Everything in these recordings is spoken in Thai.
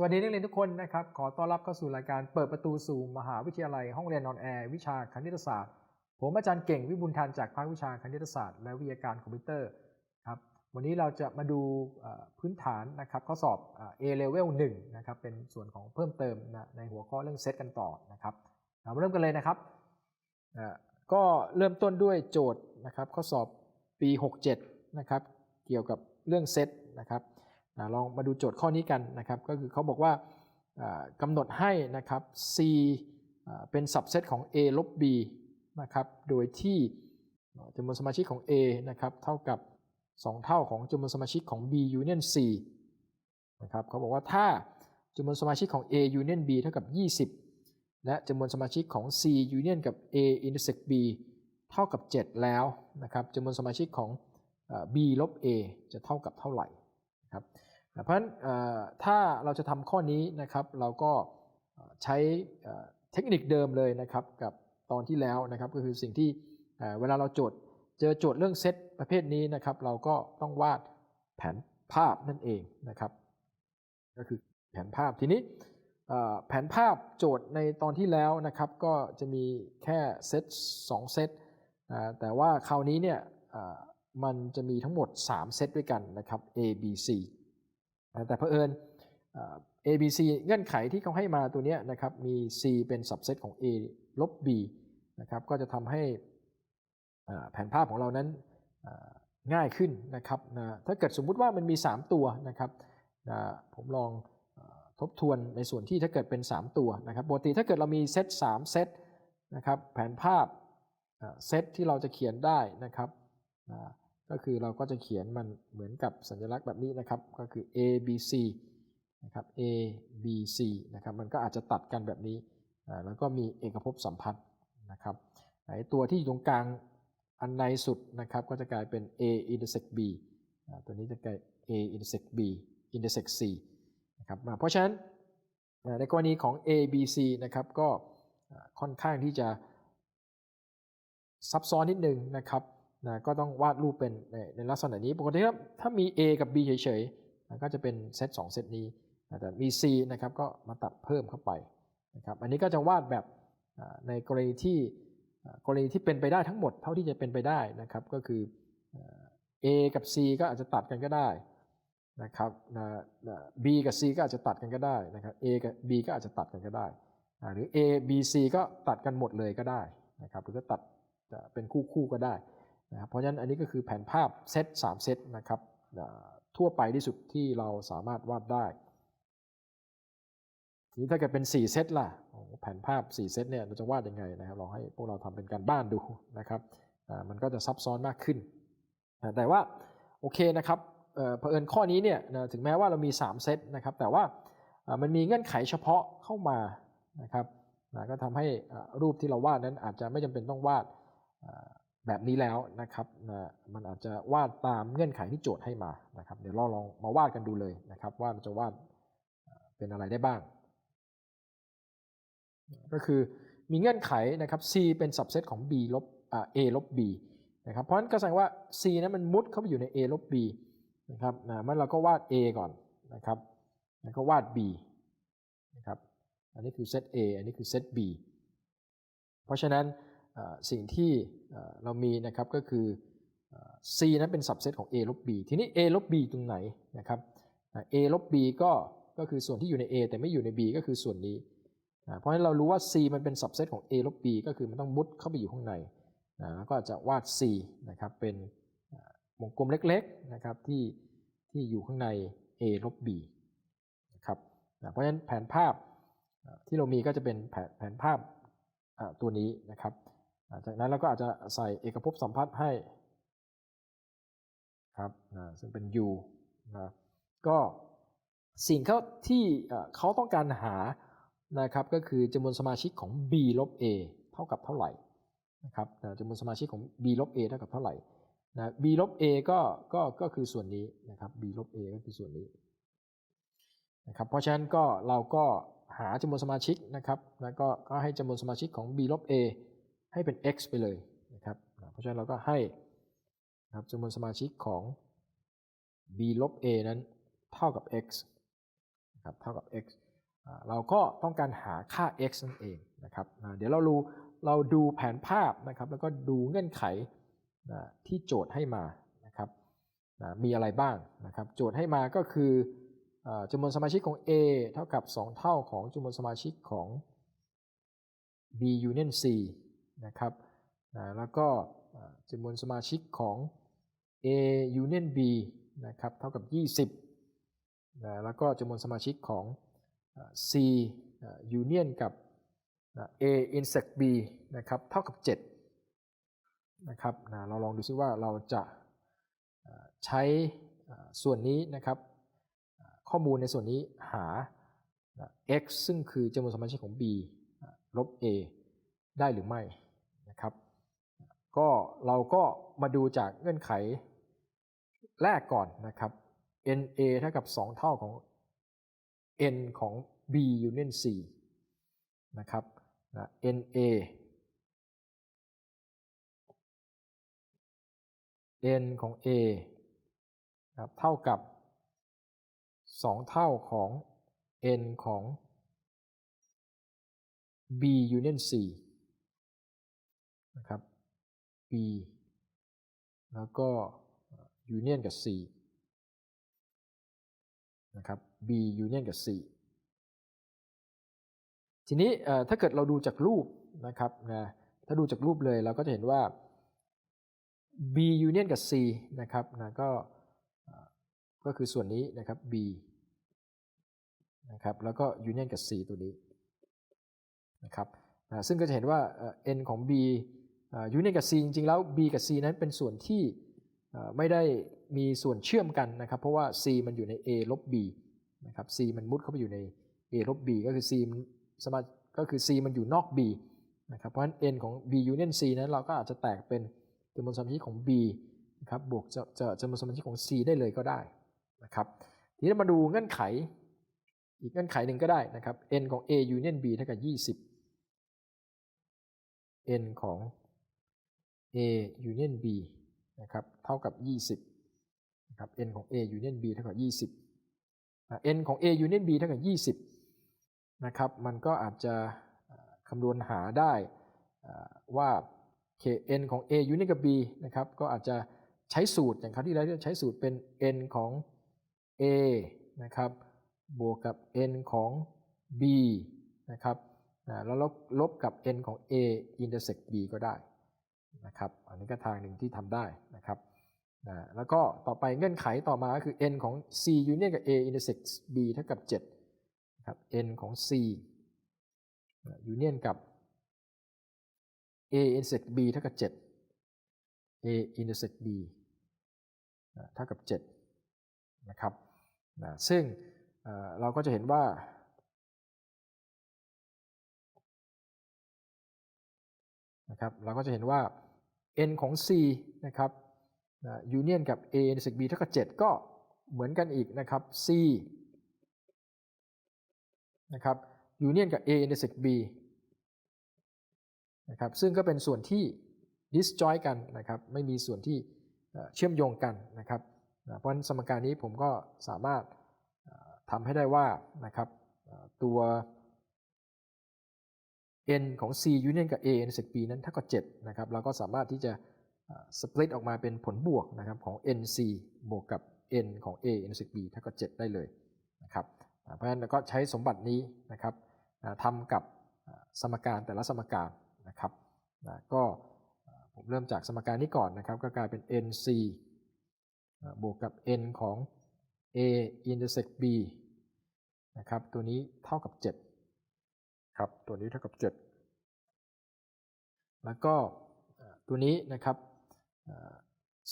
สวัสดีนักเรียนทุกคนนะครับ ขอต้อนรับเข้าสู่รายการเปิดประตูสู่มหาวิทยาลัยห้องเรียนนอนแอร์วิชาคณิตศาสตร์ ผมอาจารย์เก่งวิบุญทันจากภาควิชาคณิตศาสตร์และวิทยาการคอมพิวเตอร์ครับวันนี้เราจะมาดูพื้นฐานนะครับข้อสอบ A level 1นะครับเป็นส่วนของเพิ่มเติมนะในหัวข้อเรื่องเซตกันต่อนะครับเรามาเริ่มกันเลยนะครับก็เริ่มต้นด้วยโจทย์นะครับข้อสอบปี 67นะครับเกี่ยวกับเรื่องเซตนะครับ อ่าลองมาดูโจทย์ข้อนี้กันนะครับ ก็คือเขาบอกว่ากำหนดให้นะครับ C เป็น subset ของ A ลบ B นะครับ โดยที่จำนวนสมาชิกของ A นะครับเท่ากับ 2 เท่าของจำนวนสมาชิกของ B union C นะครับเขาบอกว่าถ้าจำนวนสมาชิกของ A union B เท่ากับ 20 และจำนวนสมาชิกของ C union กับ A intersect B เท่ากับ 7 แล้วนะครับจำนวนสมาชิกของ B ลบ A จะเท่ากับเท่าไหร่นะครับ เพราะฉะนั้นถ้าเราจะทำข้อนี้นะครับ เราก็ใช้เทคนิคเดิมเลยนะครับกับตอนที่แล้วนะครับก็คือสิ่งที่เวลาเราโจทย์เจอโจทย์เรื่องเซตประเภทนี้นะครับ เราก็ต้องวาดแผนภาพนั่นเองนะครับ ก็คือแผนภาพทีนี้แผนภาพโจทย์ในตอนที่แล้วนะครับ ก็จะมีแค่เซต2เซตแต่ว่าคราวนี้เนี่ยมันจะมีทั้งหมด 3 เซตด้วยกันนะครับ A B C แต่เผอิญเอ่อ A B C เงื่อนไขที่เขาให้มาตัวนี้นะครับมี C เป็น subset ของ A ลบ B นะครับก็จะทำให้แผนภาพของเรานั้นง่ายขึ้นนะครับนะถ้าเกิดสมมุติว่ามันมี 3 ตัวนะครับนะผมลองทบทวนในส่วนที่ถ้าเกิดเป็น 3 ตัวนะครับปกติถ้าเกิดเรามีเซต3เซตนะครับแผนภาพเอ่อเซตที่เราจะเขียนได้นะครับนะ ก็คือเราก็จะเขียนมันเหมือนกับสัญลักษณ์แบบนี้นะครับ ก็คือ A B C นะครับ A B C นะครับ มันก็อาจจะตัดกันแบบนี้ แล้วก็มีเอกภพสัมพัทธ์นะครับไอตัวที่อยู่ตรงกลางอันในสุดนะครับ ก็จะกลายเป็น A intersect B ตัวนี้จะกลาย A intersect B intersect C นะครับเพราะฉะนั้นในกรณีของ A B C นะครับ ก็ค่อนข้างที่จะซับซ้อนนิดนึงนะครับ นะก็ต้องวาดรูปเป็นในในลักษณะนี้ ปกติถ้าถ้ามี A กับ B เฉยๆนะก็จะเป็นเซต2เซตนี้นะแต่มี C นะครับก็มาตัดเพิ่มเข้าไปนะครับอันนี้ก็จะวาดแบบในกรณีที่กรณีที่เป็นไปได้ทั้งหมดเท่าที่จะเป็นไปได้นะครับก็คือ A กับ C ก็อาจจะตัดกันก็ได้นะครับนะนะ B กับ C ก็อาจจะตัดกันก็ได้นะครับ A กับ B ก็อาจจะตัดกันก็ได้ หรือ A B C ก็ตัดกันหมดเลยก็ได้นะครับหรือก็ตัดจะเป็นคู่คู่ๆก็ได้ นะเพราะฉะนั้นอันนี้ก็คือแผนภาพเซต3เซตนะครับทั่วไปที่สุดที่เราสามารถวาดได้ทีนี้ถ้าเกิดเป็น 4 เซตล่ะแผนภาพ 4 เซตเนี่ยเราจะวาดยังไงนะครับลองให้พวกเราทำเป็นการบ้านดูนะครับมันก็จะซับซ้อนมากขึ้น แต่ว่าโอเคนะครับเอ่อเผอิญข้อนี้เนี่ยถึงแม้ว่าเรามี 3 เซตนะครับ แต่ว่ามันมีเงื่อนไขเฉพาะเข้ามานะครับก็ทำให้รูปที่เราวาดนั้นอาจจะไม่จำเป็นต้องวาด แบบนี้แล้วนะครับนะมันอาจจะวาดตามเงื่อนไขที่โจทย์ให้มานะครับ เดี๋ยวเราลองมาวาดกันดูเลยนะครับ ว่าจะวาดเป็นอะไรได้บ้าง ก็คือมีเงื่อนไขนะครับ C เป็น subset ของ B ลบ A ลบ B นะครับเพราะฉะนั้นก็แสดงว่า C นั้นมันมุดเข้าไปอยู่ใน A ลบ B นะครับนะมันเราก็วาด A ก่อนนะครับแล้วก็วาด B นะครับอันนี้คือเซต A อันนี้คือเซต B เพราะฉะนั้น สิ่งที่เรามีนะครับก็คือ C นั้นเป็น subset ของ A ลบ B ทีนี้ A ลบ B ตรงไหนนะครับ A ลบ B ก็ก็คือส่วนที่อยู่ใน A แต่ไม่อยู่ใน B ก็คือส่วนนี้ เพราะฉะนั้นเรารู้ว่า C มันเป็น subset ของ A ลบ B ก็คือมันต้องมุดเข้าไปอยู่ข้างในนะแล้วก็จะวาด C นะครับเป็นวงกลมเล็กๆนะครับที่ที่อยู่ข้างใน A ลบ B นะครับนะเพราะฉะนั้นแผนภาพที่เรามีก็จะเป็นแผนแผนภาพตัวนี้นะครับ จากนั้นเราก็อาจจะใส่เอกภพสัมพัทธ์ให้ครับซึ่งเป็น U นะก็สิ่งเขาที่เขาต้องการหานะครับก็คือจำนวนสมาชิกของ b ลบ a เท่ากับเท่าไหร่นะครับจำนวนสมาชิกของ b ลบ a เท่ากับเท่าไหร่นะ b ลบ a ก็ก็ก็คือส่วนนี้นะครับ b ลบ a ก็คือส่วนนี้นะครับเพราะฉะนั้นก็เราก็หาจำนวนสมาชิกนะครับแล้วก็ก็ให้จำนวนสมาชิกของ b ลบ a ให้เป็น x ไปเลยนะครับ เพราะฉะนั้นเราก็ให้นะครับจำนวนสมาชิกของ b ลบ a นั้นเท่ากับ x นะครับเท่ากับ x เราก็ต้องการหาค่า x นั่นเองนะครับ เดี๋ยวเราดูเราดูแผนภาพนะครับ แล้วก็ดูเงื่อนไขนะที่โจทย์ให้มานะครับนะมีอะไรบ้างนะครับ โจทย์ให้มาก็คือจำนวนสมาชิกของ A เท่ากับ 2 เท่าของจำนวนสมาชิกของ B union C นะครับแล้วก็จำนวนสมาชิกของ A union B นะครับเท่ากับ 20นะแล้วก็จำนวนสมาชิกของ C union กับ A intersect B นะครับเท่ากับ7นะครับนะเราลองดูซิว่าเราจะใช้ส่วนนี้นะครับข้อมูลในส่วนนี้หา x ซึ่งคือจำนวนสมาชิกของ B ลบ A ได้หรือไม่ ก็เราก็มาดูจากเงื่อนไขแรกก่อนนะครับ NA เท่ากับ 2 เท่าของ N ของ B union C นะครับนะ NA N ของ A นะครับเท่ากับ 2 เท่าของ N ของ B union C นะครับ B แล้วก็ union กับ C นะครับ B union กับ C ทีนี้ถ้าเกิดเราดูจากรูปนะครับนะถ้าดูจากรูปเลยเราก็จะเห็นว่า B union กับ C นะครับนะก็ก็คือส่วนนี้นะครับ B นะครับแล้วก็ union กับ C ตัวนี้นะครับนะซึ่งก็จะเห็นว่าเอ่อ n ของ B อ่า union กับ C จริงๆ แล้ว B กับ C นั้นเป็นส่วนที่ไม่ได้มีส่วนเชื่อมกันนะครับ เพราะว่า C มันอยู่ใน A ลบ B นะครับ C มันมุดเข้าไปอยู่ใน A ลบ B ก็คือ C มันสมาก็คือ C มันอยู่นอก B นะครับ เพราะฉะนั้น n ของ B union C นั้นเราก็อาจจะแตกเป็นจำนวนสมาชิกของ B นะครับบวกจะจะจำนวนสมาชิกของ C ได้เลยก็ได้นะครับ ทีนี้มาดูเงื่อนไข อีกเงื่อนไขหนึ่งก็ได้นะครับ n ของ A union B เท่ากับ 20 n ของ A union B นะครับเท่ากับ 20นะครับ n ของ A union B เท่ากับ 20อะ n ของ A union B เท่ากับ 20นะครับมันก็อาจจะคำนวณหาได้อ่าว่า k n ของ A union กับ B นะครับก็อาจจะใช้สูตรอย่างคราวที่แล้วใช้สูตรเป็น n ของ A นะครับบวกกับ n ของ B นะครับแล้วลบลบกับ n ของ A intersect B ก็ได้ นะครับอันนี้ก็ทางหนึ่งที่ทำได้นะครับนะแล้วก็ต่อไปเงื่อนไขต่อมาก็คือ n ของ c union กับ a intersect b เท่ากับ7นะครับ n ของ c union กับ a intersect b เท่ากับ 7 a intersect b นะเท่ากับ 7 นะครับนะซึ่งเอ่อเราก็จะเห็นว่า นะครับ เราก็จะเห็นว่า n ของ c นะครับยูเนียนกับ a intersect b เท่ากับ 7 ก็เหมือนกันอีกนะครับ c นะครับยูเนียนกับ a intersect b นะครับซึ่งก็เป็นส่วนที่ disjoint กันนะครับไม่มีส่วนที่เชื่อมโยงกันนะครับนะเพราะฉะนั้นสมการนี้ผมก็สามารถทำให้ได้ว่านะครับตัว n ของ c union กับ a intersect b นั้นเท่ากับ7นะครับเราก็สามารถที่จะสปลิตออกมาเป็นผลบวกนะครับของ nc บวกกับ n ของ a intersect b เท่ากับ7ได้เลยนะครับเพราะฉะนั้นเราก็ใช้สมบัตินี้นะครับทำกับสมการแต่ละสมการนะครับก็ผมเริ่มจากสมการนี้ก่อนนะครับ ก็กลายเป็น nc บวกกับ n ของ a intersect b นะครับตัวนี้เท่ากับ 7 ครับตัวนี้เท่ากับ 7 แล้วก็ตัวนี้นะครับ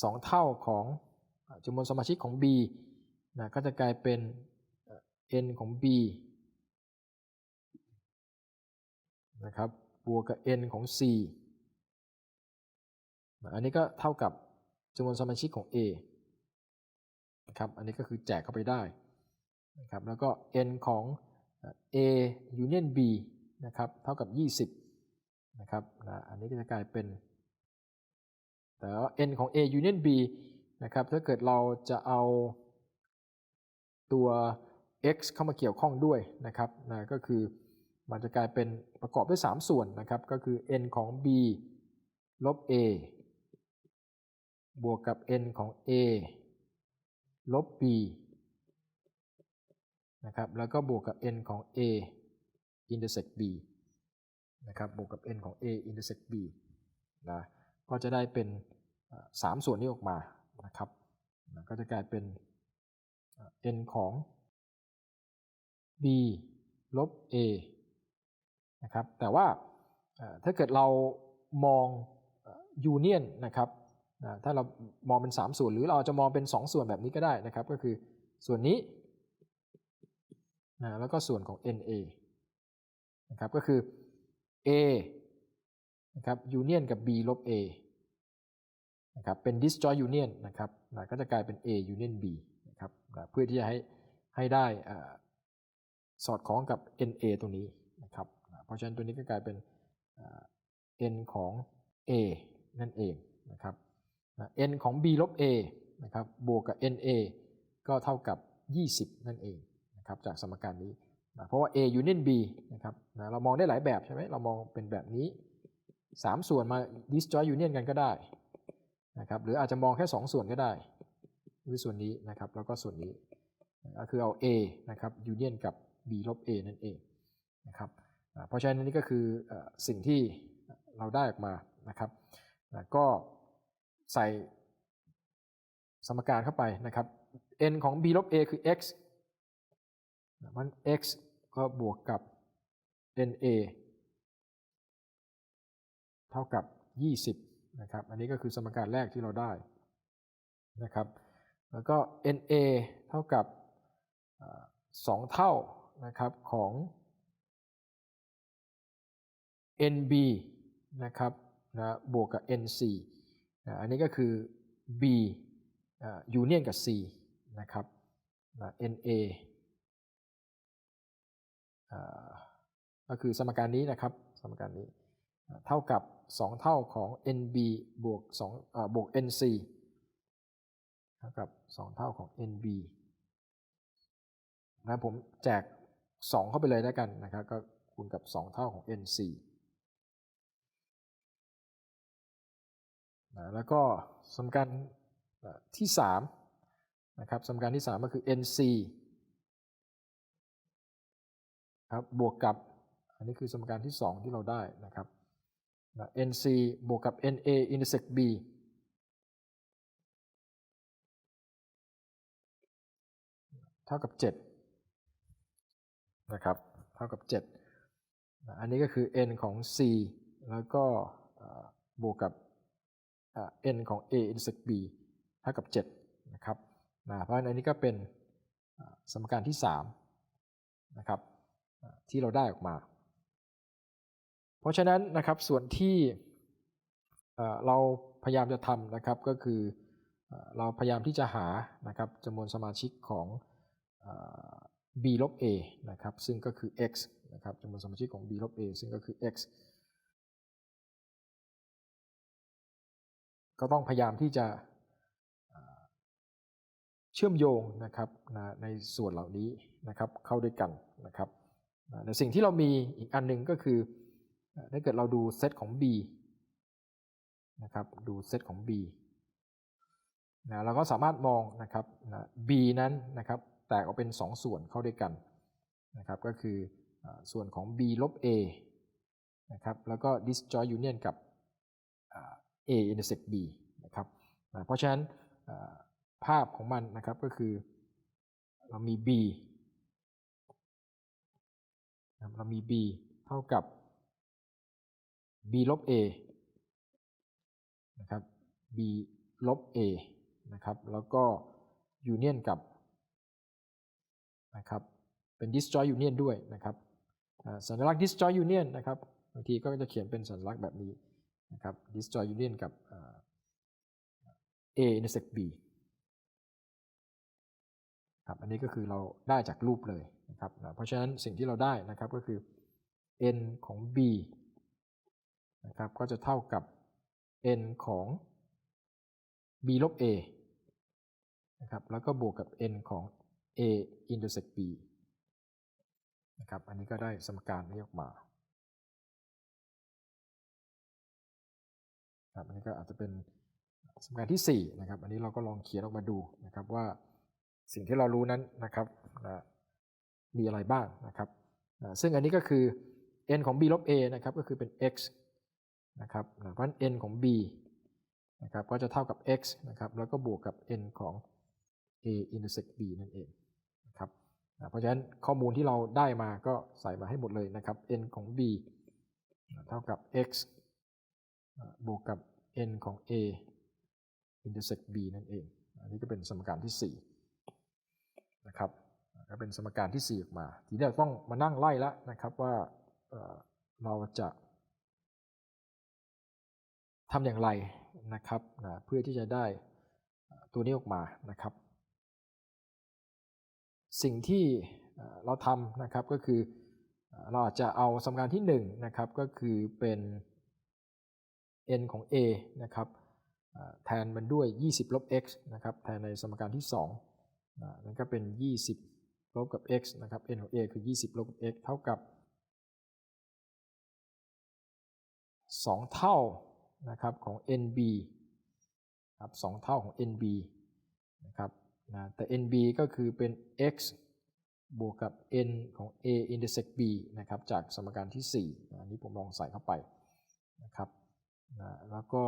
สองเท่าของจำนวนสมาชิกของ B นะก็จะกลายเป็นเอ่อ n ของ B นะครับบวกกับ n ของ C นะอันนี้ก็เท่ากับจำนวนสมาชิกของ A นะครับอันนี้ก็คือแจกเข้าไปได้นะครับแล้วก็ n ของ A union B นะครับเท่ากับ 20นะครับนะอันนี้ก็จะกลายเป็นแต่ว่า n ของ A union B นะครับถ้าเกิดเราจะเอาตัว x เข้ามาเกี่ยวข้องด้วยนะครับนะก็คือมันจะกลายเป็นประกอบด้วย 3 ส่วนนะครับ ก็คือ n ของ b ลบ a บวกกับ n ของ a ลบ b นะครับแล้วก็บวกกับ n ของ a intersect b นะครับบวกกับ n ของ a intersect b นะก็จะได้เป็น 3 ส่วนนี้ออกมานะครับนะก็จะกลายเป็น n ของ b ลบ a นะครับแต่ว่าถ้าเกิดเรามองยูเนียนนะครับถ้าเรามองเป็น 3 ส่วนหรือเราจะมองเป็น 2 ส่วนแบบนี้ก็ได้นะครับ ก็คือส่วนนี้นะแล้วก็ส่วนของ NA นะครับก็คือ A นะครับยูเนียนกับ B ลบ A นะครับเป็น disjoint union นะครับนะก็จะกลายเป็น A union B นะครับนะเพื่อที่จะให้ให้ได้สอดคล้องกับ NA ตรงนี้นะครับนะเพราะฉะนั้นตัวนี้ก็กลายเป็น n ของ A นั่นเองนะครับนะ n ของ b ลบ a นะครับบวกกับ na ก็เท่ากับ 20 นั่นเองนะครับจากสมการนี้ นะเพราะว่า a union b นะครับนะเรามองได้หลายแบบใช่ไหมเรามองเป็นแบบนี้ 3 ส่วนมา disjoint union กันก็ได้นะครับหรืออาจจะมองแค่ 2 ส่วนก็ได้หรือส่วนนี้นะครับแล้วก็ส่วนนี้ก็คือเอา a นะครับ union กับ b ลบ a นั่นเองนะครับเพราะฉะนั้นนี่ก็คือสิ่งที่เราได้ออกมานะครับก็ใส่สมการเข้าไปนะครับ n ของ b ลบ a คือ x มัน x ก็บวกกับ na เท่ากับ 20 นะครับ อันนี้ก็คือสมการแรกที่เราได้นะครับ แล้วก็ na เท่ากับ 2 เท่านะครับของ nb นะครับนะบวกกับ nc นะอันนี้ก็คือ b ยูเนียนกับ c นะครับนะ na ก็คือสมการนี้นะครับ สมการนี้เท่ากับ 2 เท่าของ nb บวก2บวก nc เท่ากับ 2 เท่าของ nb นะผมแจก 2 เข้าไปเลยแล้วกันนะครับ ก็คูณกับ 2 เท่าของ nc นะแล้วก็สมการที่3นะครับสมการที่ 3 ก็คือ nc ครับบวกกับอันนี้คือสมการที่ 2 ที่เราได้นะครับ nc บวกกับ na intersect b เท่ากับ 7 นะครับ เท่ากับ 7 อันนี้ก็คือ n ของ c แล้วก็บวกกับ n ของ a intersect b เท่ากับ 7 นะครับ เพราะฉะนั้นอันนี้ก็เป็นสมการที่ 3 นะครับ ที่เราได้ออกมา เพราะฉะนั้นนะครับส่วนที่เราพยายามจะทำนะครับก็คือเราพยายามที่จะหานะครับจำนวนสมาชิกของ b ลบ a นะครับซึ่งก็คือ x นะครับจำนวนสมาชิกของ b ลบ a ซึ่งก็คือ x ก็ต้องพยายามที่จะเชื่อมโยงนะครับในส่วนเหล่านี้นะครับเข้าด้วยกันนะครับ แต่สิ่งที่เรามีอีกอันหนึ่งก็คือถ้าเกิดเราดูเซตของ B นะครับดูเซตของ B นะเราก็สามารถมองนะครับนะ B นั้นนะครับแตกออกเป็น 2 ส่วนเข้าด้วยกันนะครับก็คือส่วนของ B ลบ A นะครับแล้วก็ disjoint union กับ A intersect B นะครับเพราะฉะนั้นภาพของมันนะครับก็คือเรามี B เรามี b เท่ากับ b ลบ a นะครับ b ลบ a นะครับแล้วก็ยูเนียนกับนะครับเป็น disjoint union ด้วยนะครับสัญลักษณ์ disjoint union นะครับบางทีก็จะเขียนเป็นสัญลักษณ์แบบนี้นะครับ disjoint union กับ a intersect b ครับอันนี้ก็คือเราได้จากรูปเลย นะครับเพราะฉะนั้นสิ่งที่เราได้นะครับก็คือ n ของ b นะครับก็จะเท่ากับ n ของ b ลบ a นะครับแล้วก็บวกกับ n ของ a intersect b นะครับอันนี้ก็ได้สมการนี้ออกมาครับอันนี้ก็อาจจะเป็นสมการที่4นะครับอันนี้เราก็ลองเขียนออกมาดูนะครับว่าสิ่งที่เรารู้นั้นนะครับนะ มีอะไรบ้างนะครับซึ่งอันนี้ก็คือ n ของ b ลบ a นะครับก็คือเป็น x นะครับเพราะฉะนั้น n ของ b นะครับก็จะเท่ากับ x นะครับแล้วก็บวกกับ n ของ a intersect b นั่นเองนะครับเพราะฉะนั้นข้อมูลที่เราได้มาก็ใส่มาให้หมดเลยนะครับ n ของ b เท่ากับ x บวกกับ n ของ a intersect b นั่นเอง อันนี้ก็เป็นสมการที่4นะครับ ก็เป็นสมการที่ 4 ออกมา ทีนี้เราต้องมานั่งไล่แล้วนะครับว่าเราจะทำอย่างไรนะครับนะเพื่อที่จะได้ตัวนี้ออกมานะครับ สิ่งที่เราทำนะครับก็คือเราอาจจะเอาสมการที่1นะครับก็คือเป็น n ของ a นะครับแทนมันด้วย 20 ลบ x นะครับแทนในสมการที่2นั่นก็เป็น 20 ลบกับ x นะครับ n ของ a คือ 20 ลบกับ x เท่ากับ 2 เท่านะครับของ nb ครับ2เท่าของ nb นะครับนะแต่ nb ก็คือเป็น x บวกกับ n ของ a intersect b นะครับจากสมการที่ 4 อันนี้ผมลองใส่เข้าไปนะครับนะแล้วก็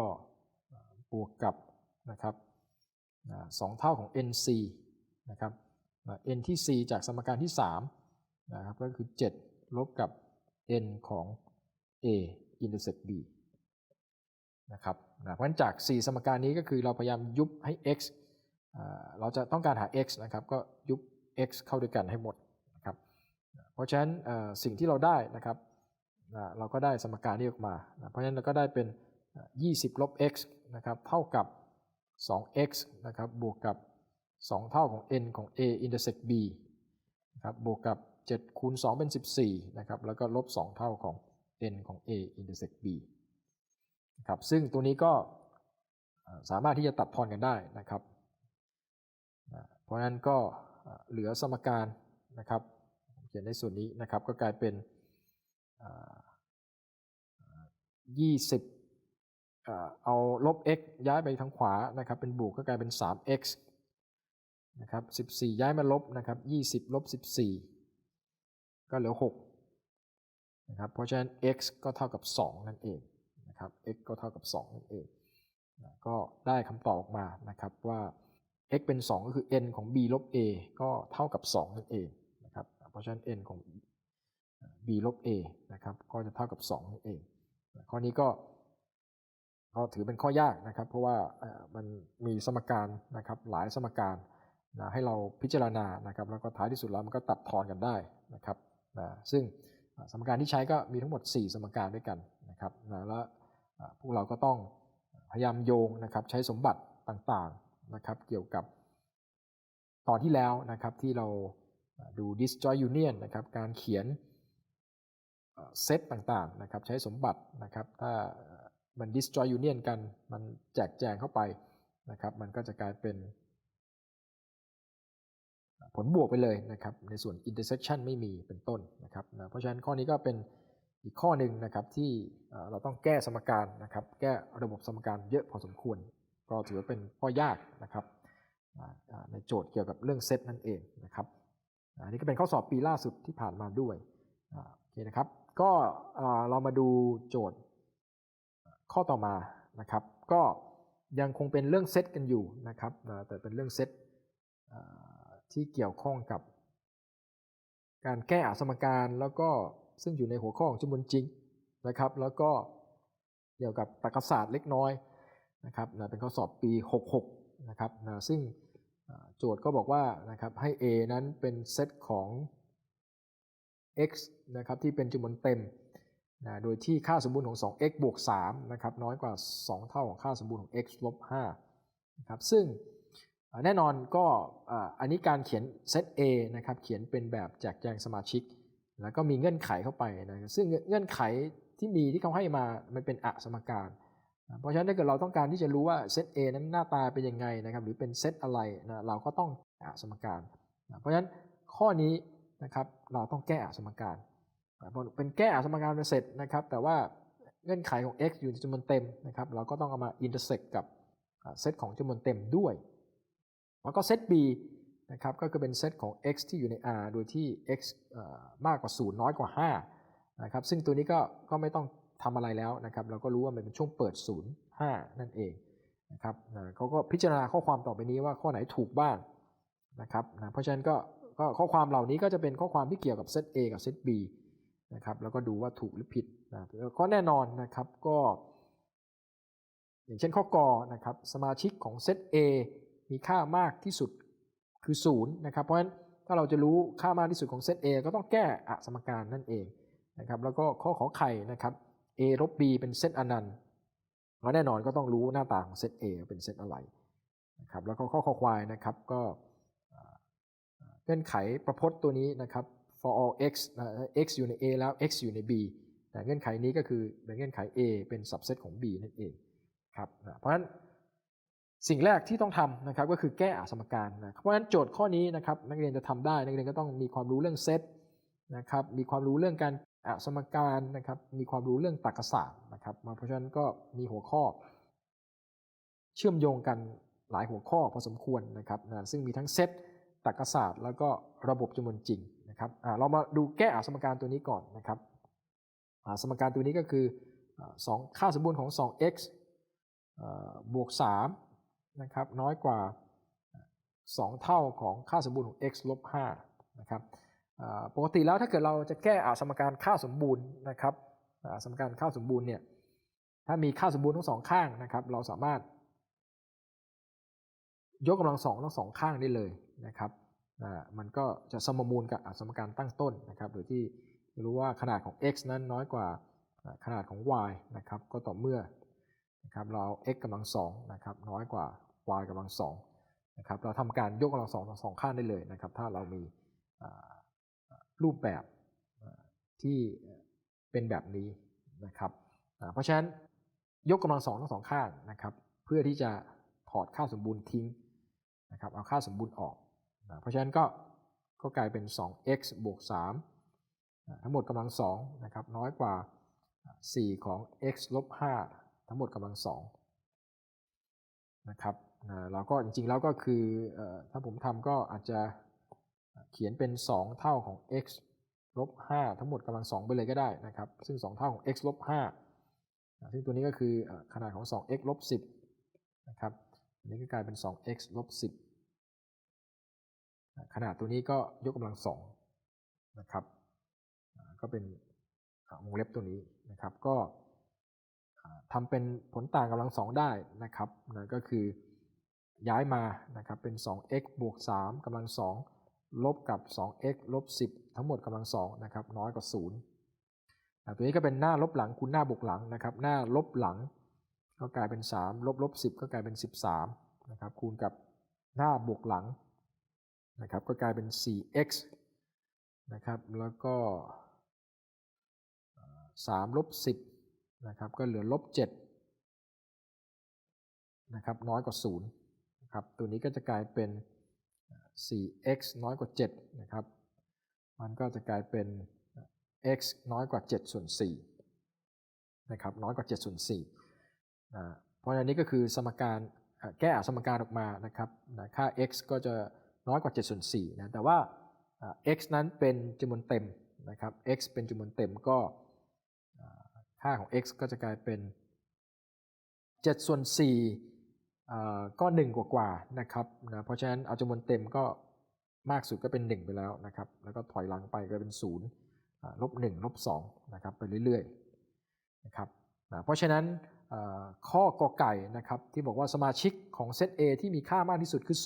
บวกกับนะครับนะสองเท่าของ nc นะครับ n ที่ c จากสมการที่3นะครับก็คือ 7 ลบกับ n ของ a intersect b นะครับนะเพราะฉะนั้นจาก4สมการนี้ก็คือเราพยายามยุบให้ x เราจะต้องการหา x นะครับก็ยุบ x เข้าด้วยกันให้หมดนะครับเพราะฉะนั้นสิ่งที่เราได้นะครับเราก็ได้สมการนี้ออกมา เพราะฉะนั้นเราก็ได้เป็น 20 ลบ x นะครับเท่ากับ 2x นะครับบวกกับ 2 เท่าของ n ของ a intersect b นะครับบวกกับ7คูณ2เป็น 14นะครับแล้วก็ลบ 2 เท่าของ n ของ a intersect b นะครับซึ่งตัวนี้ก็สามารถที่จะตัดทอนกันได้นะครับ เพราะฉะนั้นก็เหลือสมการนะครับเขียนในส่วนนี้นะครับก็กลายเป็น 20 เอาลบ x ย้ายไปทางขวานะครับเป็นบวกก็กลายเป็น 3x นะครับ14 ย้ายมาลบนะครับ20ลบ14 ก็เหลือ6นะครับเพราะฉะนั้น x ก็เท่ากับ 2 นั่นเองนะครับ x ก็เท่ากับ 2 นั่นเองนะก็ได้คำตอบออกมานะครับว่า x เป็น 2 ก็คือ n ของ b ลบ a ก็เท่ากับ 2 นั่นเองนะครับเพราะฉะนั้น n ของ b ลบ a นะครับก็จะเท่ากับ 2 นั่นเอง ข้อนี้ก็ก็ถือเป็นข้อยากนะครับ เพราะว่ามันมีสมการนะครับหลายสมการ นะให้เราพิจารณานะครับแล้วก็ท้ายที่สุดแล้วมันก็ตัดทอนกันได้นะครับนะซึ่งสมการที่ใช้ก็มีทั้งหมด 4 สมการด้วยกันนะครับนะแล้วพวกเราก็ต้องพยายามโยงนะครับใช้สมบัติต่างๆนะครับเกี่ยวกับตอนที่แล้วนะครับที่เราดู disjoint union นะครับการเขียนเซตต่างๆนะครับใช้สมบัตินะครับถ้ามัน disjoint union กันมันแจกแจงเข้าไปนะครับมันก็จะกลายเป็น ผลบวกไปเลยนะครับในส่วน intersection ไม่มีเป็นต้นนะครับนะเพราะฉะนั้นข้อนี้ก็เป็นอีกข้อหนึ่งนะครับที่เราต้องแก้สมการนะครับแก้ระบบสมการเยอะพอสมควร ก็ถือว่าเป็นข้อยากนะครับในโจทย์เกี่ยวกับเรื่องเซตนั่นเองนะครับอันนี้ก็เป็นข้อสอบปีล่าสุดที่ผ่านมาด้วยโอเคนะครับก็เรามาดูโจทย์ข้อต่อมานะครับ ก็ยังคงเป็นเรื่องเซตกันอยู่นะครับแต่เป็นเรื่องเซต ที่เกี่ยวข้องกับ การแก้อสมการแล้วก็ซึ่งอยู่ในหัวข้อของจำนวนจริงนะครับ แล้วก็เกี่ยวกับตรรกศาสตร์เล็กน้อยนะครับนะเป็นข้อสอบปี 66 นะครับนะซึ่งโจทย์ก็บอกว่านะครับให้ A นั้นเป็นเซตของ x นะครับที่เป็นจำนวนเต็มนะโดยที่ค่าสมบูรณ์ของ 2x บวก3นะครับน้อยกว่า 2 เท่าของค่าสมบูรณ์ของ x ลบ5นะครับซึ่ง แน่นอนก็อันนี้การเขียนเซต A นะครับเขียนเป็นแบบแจกแจงสมาชิก แล้วก็มีเงื่อนไขเข้าไปนะซึ่งเงื่อนไขที่มีที่เขาให้มามันเป็นอะสมการ เพราะฉะนั้นถ้าเกิดเราต้องการที่จะรู้ว่าเซต A นั้นหน้าตาเป็นยังไงนะครับหรือเป็นเซตอะไรนะเราก็ต้องอะสมการนะเพราะฉะนั้นข้อนี้นะครับเราต้องแก้อสมการเป็นแก้อสมการเสร็จนะครับ แต่ว่าเงื่อนไขของ x อยู่ในจำนวนเต็มนะครับเราก็ต้องเอามา intersect กับเซตของจำนวนเต็มด้วย แล้วก็เซต b นะครับก็คือเป็นเซตของ x ที่อยู่ใน R โดยที่ x เอ่อมากกว่า 0 น้อยกว่า 5 นะครับ ซึ่งตัวนี้ก็ก็ไม่ต้องทำอะไรแล้วนะครับ เราก็รู้ว่ามันเป็นช่วงเปิด 0 5 นั่นเองนะครับนะเขาก็พิจารณาข้อความต่อไปนี้ว่าข้อไหนถูกบ้างนะครับนะเพราะฉะนั้นก็ก็ข้อความเหล่านี้ก็จะเป็นข้อความที่เกี่ยวกับเซต A กับเซต B นะครับแล้วก็ดูว่าถูกหรือผิดนะก็แน่นอนนะครับก็ อย่างเช่นข้อกอนะครับสมาชิกของเซต A มีค่ามากที่สุดคือ0นะครับ เพราะฉะนั้นถ้าเราจะรู้ค่ามากที่สุดของเซต A ก็ต้องแก้อสมการนั่นเองนะครับแล้วก็ข้อขอไข่นะครับ A ลบ B เป็นเซตอนันต์แล้วแน่นอนก็ต้องรู้หน้าตาของเซต A เป็นเซตอะไรนะครับแล้วก็ข้อขอควายนะครับก็เงื่อนไขประพจน์ตัวนี้นะครับ for all x x อยู่ใน A แล้ว x อยู่ใน B แต่เงื่อนไขนี้ก็คือเป็นเงื่อนไข A เป็น subset ของ B นั่นเองครับนะเพราะฉะนั้น สิ่งแรกที่ต้องทำนะครับก็คือแก้อสมการนะเพราะฉะนั้นโจทย์ข้อนี้นะครับนักเรียนจะทำได้นักเรียนก็ต้องมีความรู้เรื่องเซตนะครับมีความรู้เรื่องการอสมการนะครับมีความรู้เรื่องตรรกศาสตร์นะครับมาเพราะฉะนั้นก็มีหัวข้อ เชื่อมโยงกันหลายหัวข้อพอสมควรนะครับนะซึ่งมีทั้งเซตตรรกศาสตร์แล้วก็ระบบจำนวนจริงนะครับเรามาดูแก้อสมการตัวนี้ก่อนนะครับสมการตัวนี้ก็คืออ่าสองค่าสมบูรณ์ของ 2x เอ่อบวก3 นะครับน้อยกว่า 2 เท่าของค่าสมบูรณ์ของ x ลบ5นะครับปกติแล้วถ้าเกิดเราจะแก้อาสมการค่าสมบูรณ์นะครับอาสมการค่าสมบูรณ์เนี่ยถ้ามีค่าสมบูรณ์ทั้งสองข้างนะครับ เราสามารถ ยกกำลังสองทั้งสองข้างได้เลยนะครับมันก็จะสมมูลกับอาสมการตั้งต้นนะครับโดยที่รู้ว่าขนาดของ x นั้นน้อยกว่าอ่าขนาดของ y นะครับ ก็ต่อเมื่อนะครับเราเอา x กำลังสองนะครับน้อยกว่า y กำลังสองนะครับเราทำการยกกำลังสองทั้งสองข้างได้เลยนะครับ ถ้าเรามีรูปแบบที่เป็นแบบนี้นะครับเพราะฉะนั้นยกกำลังสองทั้งสองข้างนะครับ เพื่อที่จะถอดค่าสมบูรณ์ทิ้งนะครับเอาค่าสมบูรณ์ออกนะเพราะฉะนั้นก็ก็กลายเป็น 2x บวก3ทั้งหมดกำลังสองนะครับน้อยกว่า 4 ของ x ลบ5ทั้งหมดกำลังสองนะครับ เราก็จริงๆแล้วก็คือถ้าผมทำก็อาจจะเขียนเป็น 2 เท่าของ x ลบ5ทั้งหมดกำลังสองไปเลยก็ได้นะครับ ซึ่ง 2 เท่าของ x ลบ5ซึ่งตัวนี้ก็คือขนาดของ 2x ลบ10นะครับอันนี้ก็กลายเป็น 2x ลบ10ขนาดตัวนี้ก็ยกกำลังสองนะครับก็เป็นวงเล็บตัวนี้นะครับ ก็อ่าทำเป็นผลต่างกำลังสองได้นะครับนะก็คือ ย้ายมานะครับเป็น 2x บวก3กำลังสองลบกับ 2x ลบ 10 ทั้งหมดกำลังสองนะครับน้อยกว่า0นะตัวนี้ก็เป็นหน้าลบหลังคูณหน้าบวกหลังนะครับหน้าลบหลัง ก็กลายเป็น 3 ลบลบ 10 ก็กลายเป็น 13นะครับคูณกับหน้าบวกหลังนะครับก็กลายเป็น 4x นะครับแล้วก็3ลบ10นะครับก็เหลือลบ7นะครับน้อยกว่า0 นะครับตัวนี้ก็จะกลายเป็น 4x น้อยกว่า7นะครับมันก็จะกลายเป็น x น้อยกว่า7ส่วน4นะครับน้อยกว่า7ส่วน4อ่าเพราะฉะนั้นนี้ก็คือสมการแก้สมการออกมานะครับนะค่า x ก็จะน้อยกว่า7ส่วน4นะแต่ว่า x นั้นเป็นจำนวนเต็มนะครับ x เป็นจำนวนเต็มก็ค่าของ x ก็จะกลายเป็น7ส่วน4 ก็1กว่ากว่าๆนะครับนะเพราะฉะนั้นเอาจำนวนเต็มก็มากสุดก็เป็น 1 ไปแล้วนะครับ แล้วก็ถอยหลังไปก็เป็น0ลบ1ลบ2นะครับไปเรื่อยๆนะครับนะเพราะฉะนั้นข้อกอไก่นะครับที่บอกว่าสมาชิกของเซต A ที่มีค่ามากที่สุดคือ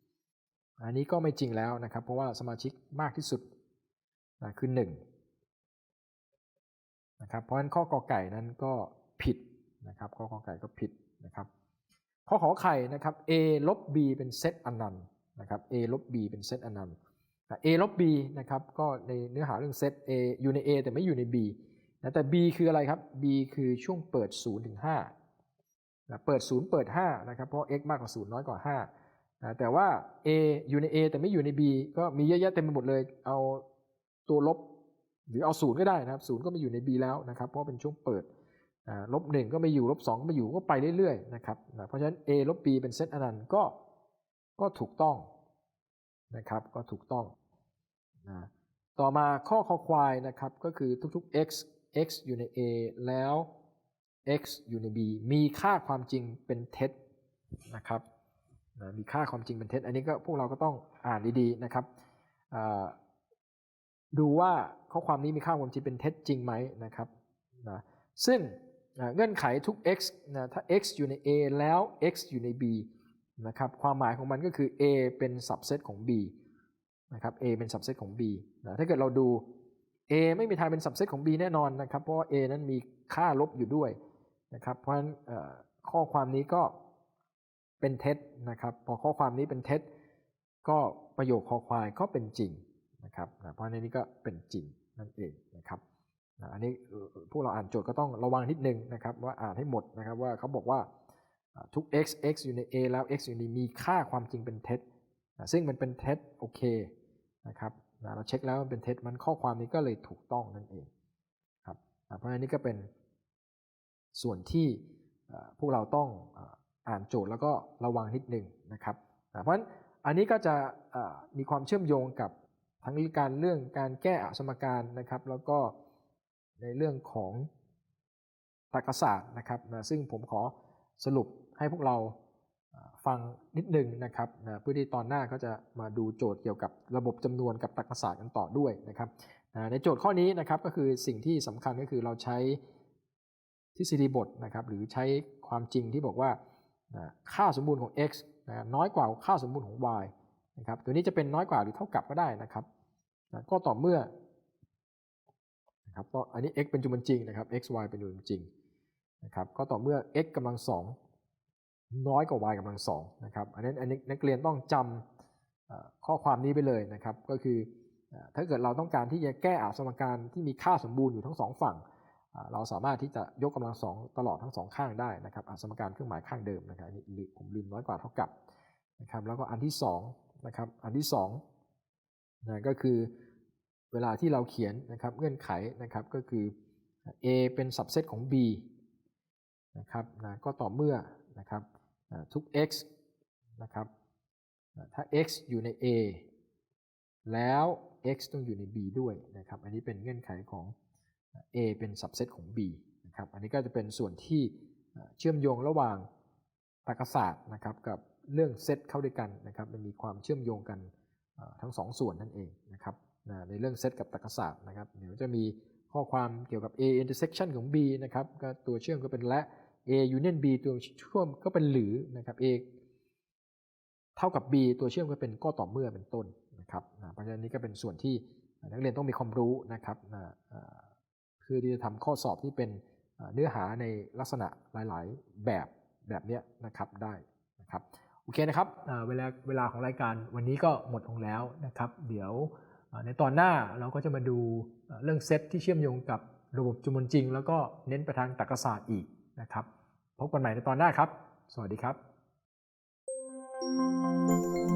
0 อันนี้ก็ไม่จริงแล้วนะครับ เพราะว่าสมาชิกมากที่สุดนะคือ1นะครับเพราะฉะนั้นข้อกอไก่นั้นก็ผิดนะครับข้อกอไก่ก็ผิดนะครับ ข้อขอไข่นะครับ a ลบ b เป็นเซตอนันต์นะครับ a ลบ b เป็นเซตอนันต์ a ลบ b นะครับก็ในเนื้อหาเรื่องเซต a อยู่ใน a แต่ไม่อยู่ใน b นะแต่ b คืออะไรครับ b คือช่วงเปิด0ถึง5นะเปิด 0 เปิด5นะครับเพราะ x มากกว่า 0 น้อยกว่าอ่าแต่ว่า A อยู่ใน A แต่ไม่อยู่ใน B ก็มีเยอะแยะเต็มไปหมดเลย เอาตัวลบหรือเอาศูนย์ก็ได้นะครับศูนย์ก็ไม่อยู่ใน B แล้วนะครับเพราะเป็นช่วงเปิด ลบหนึ่งก็ไม่อยู่ลบสองก็ไม่อยู่ก็ไปเรื่อยๆนะครับนะเพราะฉะนั้น A ลบ B เป็นเซตอนันต์ก็ก็ถูกต้องนะครับก็ถูกต้องนะต่อมาข้อคอควายนะครับก็คือทุกๆ x x อยู่ใน A แล้ว x อยู่ใน b มีค่าความจริงเป็นเท็จนะครับนะมีค่าความจริงเป็นเท็จ อันนี้ก็พวกเราก็ต้องอ่านดีๆนะครับดูว่าข้อความนี้มีค่าความจริงเป็นเท็จจริงไหมนะครับนะซึ่ง อ่าเงื่อนไขทุก x นะถ้า x อยู่ใน a แล้ว x อยู่ใน b นะครับความหมายของมันก็คือ a เป็น subset ของ b นะครับ a เป็น subset ของ b นะถ้าเกิดเราดู a ไม่มีทางเป็น subset ของ b แน่นอนนะครับ เพราะว่า a นั้นมีค่าลบอยู่ด้วยนะครับเพราะฉะนั้นข้อความนี้ก็เป็นเท็จนะครับ พอข้อความนี้เป็นเท็จ ก็ประโยคคอควายก็เป็นจริงนะครับนะเพราะฉะนั้นนี่ก็เป็นจริงนั่นเองนะครับ อันนี้เอ่อพวกเราอ่านโจทย์ก็ต้องระวังนิดนึงนะครับว่าอ่านให้หมดนะครับว่าเขาบอกว่าทุก x x อยู่ใน a แล้ว x อยู่ในมีค่าความจริงเป็นเท็จซึ่งมันเป็นเท็จโอเคนะครับเราเช็คแล้วมันเป็นเท็จมันข้อความนี้ก็เลยถูกต้องนั่นเองครับเพราะฉะนั้นนี่ก็เป็นส่วนที่พวกเราต้องอ่านโจทย์แล้วก็ระวังนิดนึงนะครับเพราะฉะนั้นอันนี้ก็จะมีความเชื่อมโยงกับทั้งการเรื่องการแก้อสมการนะครับ แล้วก็ ในเรื่องของตรรกศาสตร์นะครับนะซึ่งผมขอสรุปให้พวกเราฟังนิดนึงนะครับนะเพื่อที่ตอนหน้าก็จะมาดูโจทย์เกี่ยวกับระบบจำนวนกับตรรกศาสตร์กันต่อด้วยนะครับอ่าในโจทย์ข้อนี้นะครับก็คือสิ่งที่สำคัญก็คือเราใช้ทฤษฎีบทนะครับหรือใช้ความจริงที่บอกว่านะค่าสมบูรณ์ของ x นะน้อยกว่าค่าสมบูรณ์ของ y นะครับตัวนี้จะเป็นน้อยกว่าหรือเท่ากับก็ได้นะครับนะก็ต่อเมื่อ นะครับก็อันนี้ x เป็นจำนวนจริงนะครับ x y เป็นจำนวนจริงนะครับก็ต่อเมื่อ x กำลังสองน้อยกว่า y กำลังสองนะครับอันนี้อันนี้นักเรียนต้องจำเอ่อข้อความนี้ไปเลยนะครับ ก็คือถ้าเกิดเราต้องการที่จะแก้อสมการที่มีค่าสมบูรณ์อยู่ทั้งสองฝั่ง เราสามารถที่จะยกกำลังสองตลอดทั้งสองข้างได้นะครับอสมการเครื่องหมายข้างเดิมนะครับอันนี้ลืมผมลืมน้อยกว่าเท่ากับนะครับแล้วก็อันที่สองนะครับอันที่สองนะก็คือ เวลาที่เราเขียนนะครับเงื่อนไขนะครับก็คือ A เป็น subset ของ B นะครับนะก็ต่อเมื่อนะครับทุก x นะครับถ้า x อยู่ใน A แล้ว x ต้องอยู่ใน B ด้วยนะครับ อันนี้เป็นเงื่อนไขของ A เป็น subset ของ B นะครับ อันนี้ก็จะเป็นส่วนที่เชื่อมโยงระหว่างตรรกศาสตร์นะครับกับเรื่องเซตเข้าด้วยกันนะครับ มันมีความเชื่อมโยงกันทั้งสองส่วนนั่นเองนะครับ นะในเรื่องเซตกับตรรกศาสตร์นะครับเดี๋ยวจะมีข้อความเกี่ยวกับ A intersection ของ B นะครับก็ตัวเชื่อมก็เป็นและ A union B ตัวเชื่อมก็เป็นหรือนะครับ A เท่ากับ B ตัวเชื่อมก็เป็นก็ต่อเมื่อเป็นต้นนะครับนะเพราะฉะนั้นนี่ก็เป็นส่วนที่นักเรียนต้องมีความรู้นะครับนะเพื่อที่จะทำข้อสอบที่เป็นเนื้อหาในลักษณะหลาย ๆ แบบแบบเนี้ยนะครับได้นะครับโอเคนะครับเวลาเวลาของรายการวันนี้ก็หมดลงแล้วนะครับ เดี๋ยว ในตอนหน้าเราก็จะมาดูเรื่องเซตที่เชื่อมโยงกับระบบจำนวนจริง แล้วก็เน้นไปทางตรรกศาสตร์อีกนะครับ พบกันใหม่ในตอนหน้าครับ สวัสดีครับ